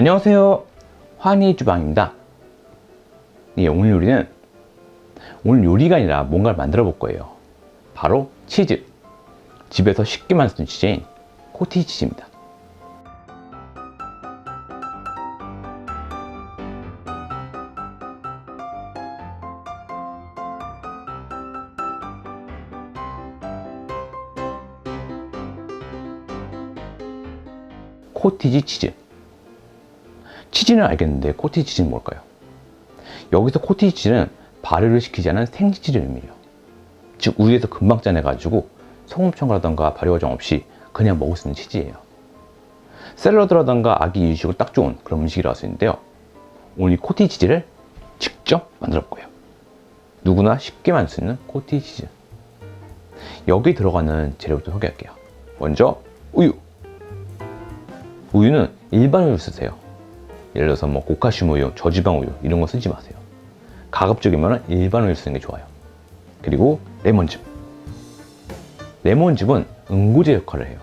안녕하세요. 환희 주방입니다. 예, 오늘 요리는 오늘 요리가 아니라 뭔가를 만들어 볼 거예요. 바로 치즈. 집에서 쉽게 만들 수 있는 치즈인 코티지 치즈입니다. 코티지 치즈. 치즈는 알겠는데 코티지 치즈는 뭘까요? 여기서 코티지 치즈는 발효를 시키지 않은 생치즈를 의미해요. 즉 우유에서 금방 짜내가지고 소금 첨가라던가 발효 과정 없이 그냥 먹을 수 있는 치즈예요. 샐러드라던가 아기 이유식으로 딱 좋은 그런 음식이라고 있는데요. 오늘 이 코티지 치즈를 직접 거예요. 누구나 쉽게 만들 수 있는 코티지 치즈. 여기 들어가는 재료부터 소개할게요. 먼저 우유. 우유는 일반 우유 쓰세요. 예를 들어서 뭐 고카슘 우유, 저지방 우유 이런 거 쓰지 마세요. 가급적이면 일반 우유 쓰는 게 좋아요. 그리고 레몬즙. 레몬즙은 응고제 역할을 해요.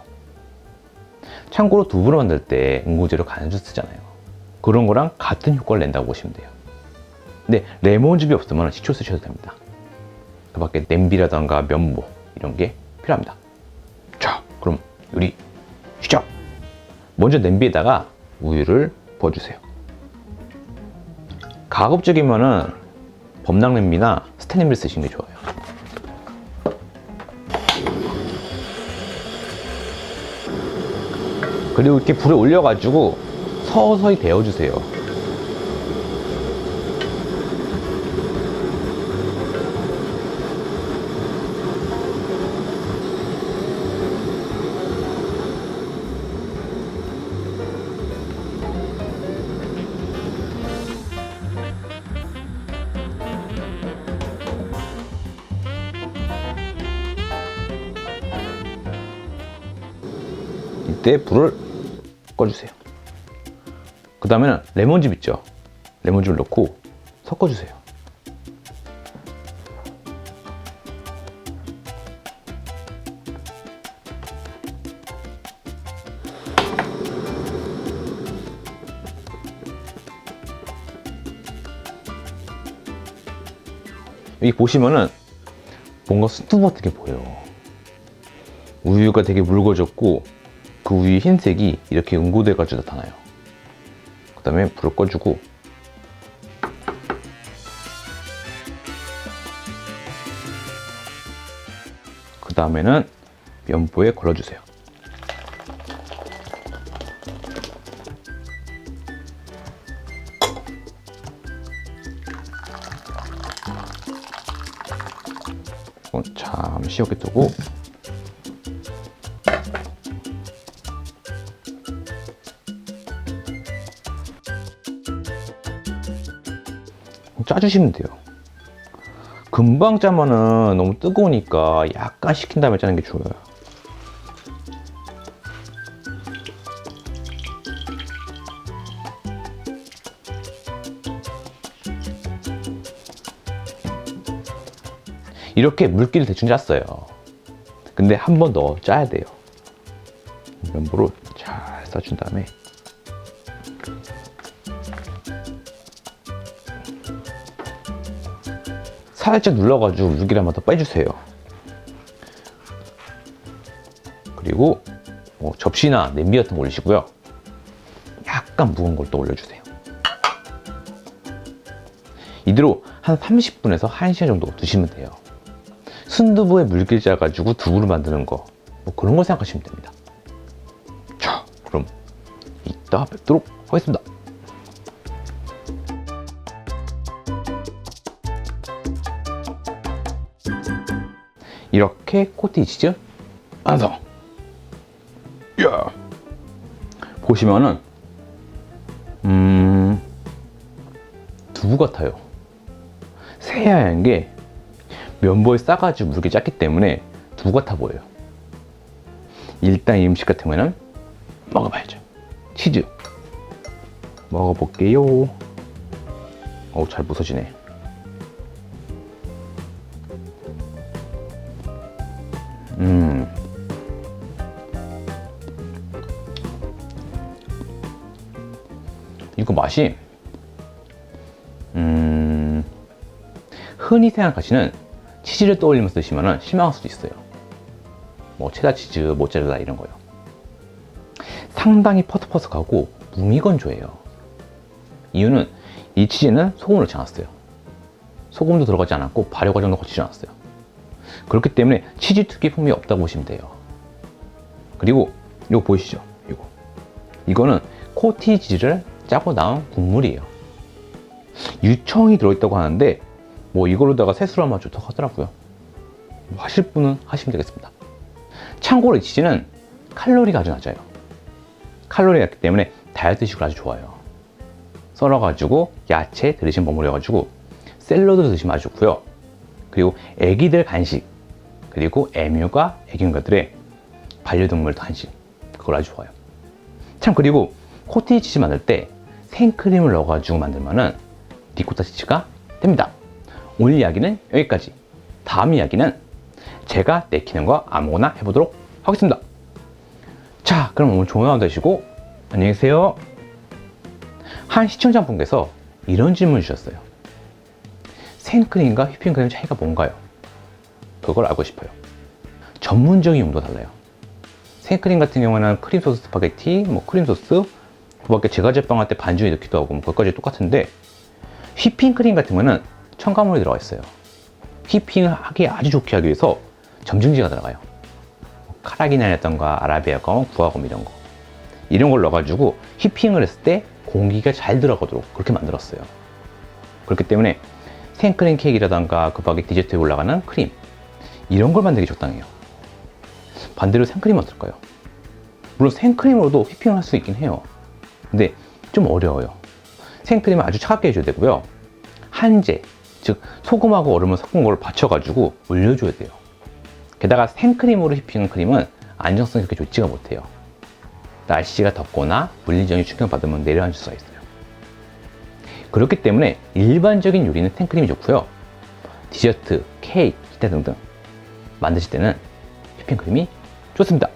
참고로 두부를 만들 때 응고제로 간주 쓰잖아요. 그런 거랑 같은 효과를 낸다고 보시면 돼요. 근데 레몬즙이 없으면 식초 쓰셔도 됩니다. 그 밖에 냄비라던가 면보 이런 게 필요합니다. 자, 그럼 요리 시작! 먼저 냄비에다가 우유를 부어주세요. 가급적이면은 범랑 냄비나 스텐 냄비를 쓰시는 게 좋아요. 그리고 이렇게 불에 올려가지고 서서히 데워주세요. 이때 불을 꺼주세요. 그 다음에는 레몬즙 있죠? 레몬즙을 넣고 섞어주세요. 여기 보시면은 뭔가 수트 같은 게 보여요. 우유가 되게 묽어졌고 그 우유 흰색이 이렇게 응고돼가지고 나타나요. 그 다음에 불을 꺼주고 그 다음에는 면보에 걸러주세요. 어, 잠시 여기 두고 짜주시면 돼요. 금방 짜면은 너무 뜨거우니까 약간 식힌 다음에 짜는 게 좋아요. 이렇게 물기를 대충 짰어요. 근데 한 번 더 짜야 돼요. 면보로 잘 싸준 다음에 살짝 눌러가지고 물기를 한번 더 빼주세요. 그리고 뭐 접시나 냄비 같은 거 올리시고요. 약간 무거운 걸 또 올려주세요. 이대로 한 30분에서 1시간 정도 두시면 돼요. 순두부에 물기를 짜가지고 두부를 만드는 거, 뭐 그런 거 생각하시면 됩니다. 자, 그럼 이따 뵙도록 하겠습니다. 이렇게 코티지 치즈 완성. 야 보시면은 음 두부 같아요. 새하얀 게 면보에 싸가지고 물게 짰기 때문에 두부 같아 보여요. 일단 이 음식 같은 경우에는 먹어봐야죠. 치즈 먹어볼게요. 어우 잘 부서지네. 음. 이거 맛이 음 흔히 생각하시는 치즈를 떠올리면서 드시면 실망할 수도 있어요. 뭐 체다 치즈, 모짜렐라 이런 거요. 상당히 퍼석퍼석하고 무미건조해요. 이유는 이 치즈는 소금을 넣지 않았어요. 소금도 들어가지 않았고 발효 과정도 거치지 않았어요. 그렇기 때문에 치즈 풍미 없다고 보시면 돼요. 그리고 이거 보이시죠? 이거. 이거는 코티지를 짜고 나온 국물이에요. 유청이 들어있다고 하는데 뭐 이걸로다가 세수를 하면 좋다고 하더라고요. 뭐 하실 분은 하시면 되겠습니다. 참고로 이 치즈는 칼로리가 아주 낮아요. 칼로리가 낮기 때문에 다이어트식으로 아주 좋아요. 썰어가지고 야채 드레싱 버무려가지고 샐러드 드시면 아주 좋고요. 그리고 애기들 간식 그리고 애묘가 애견가들의 반려동물 간식 그걸 아주 좋아요. 참 그리고 코티지 치즈 만들 때 생크림을 넣어가지고 만들면은 리코타 치즈가 됩니다. 오늘 이야기는 여기까지. 다음 이야기는 제가 내키는 거 아무거나 해보도록 하겠습니다. 자, 그럼 오늘 좋은 하루 되시고 안녕히 계세요. 한 시청자분께서 이런 질문을 주셨어요. 생크림과 휘핑크림 차이가 뭔가요? 그걸 알고 싶어요. 전문적인 용도가 달라요. 생크림 같은 경우는 크림 소스 스파게티, 뭐 크림 소스, 그 밖에 제가 제빵 할 때 반죽에 넣기도 하고 뭐 그것까지 똑같은데 휘핑크림 같은 거는 첨가물이 들어가 있어요. 휘핑을 하기 아주 좋게 하기 위해서 점증제가 들어가요. 카라기나라던가 아라비아검, 구아검 이런 거. 이런 걸 넣어가지고 휘핑을 했을 때 공기가 잘 들어가도록 그렇게 만들었어요. 그렇기 때문에 생크림 케이크라던가 그 밖에 디저트에 올라가는 크림 이런 걸 만들기 적당해요. 반대로 생크림은 어떨까요? 물론 생크림으로도 휘핑을 할 수 있긴 해요. 근데 좀 어려워요. 생크림은 아주 차갑게 해줘야 되고요. 한제, 즉 소금하고 얼음을 섞은 걸 받쳐가지고 올려줘야 돼요. 게다가 생크림으로 휘핑한 크림은 안정성이 그렇게 좋지가 못해요. 날씨가 덥거나 물리적인 충격받으면 내려앉을 수가 있어요. 그렇기 때문에 일반적인 요리는 생크림이 좋고요. 디저트, 케이크, 기타 등등 만드실 때는 휘핑크림이 좋습니다.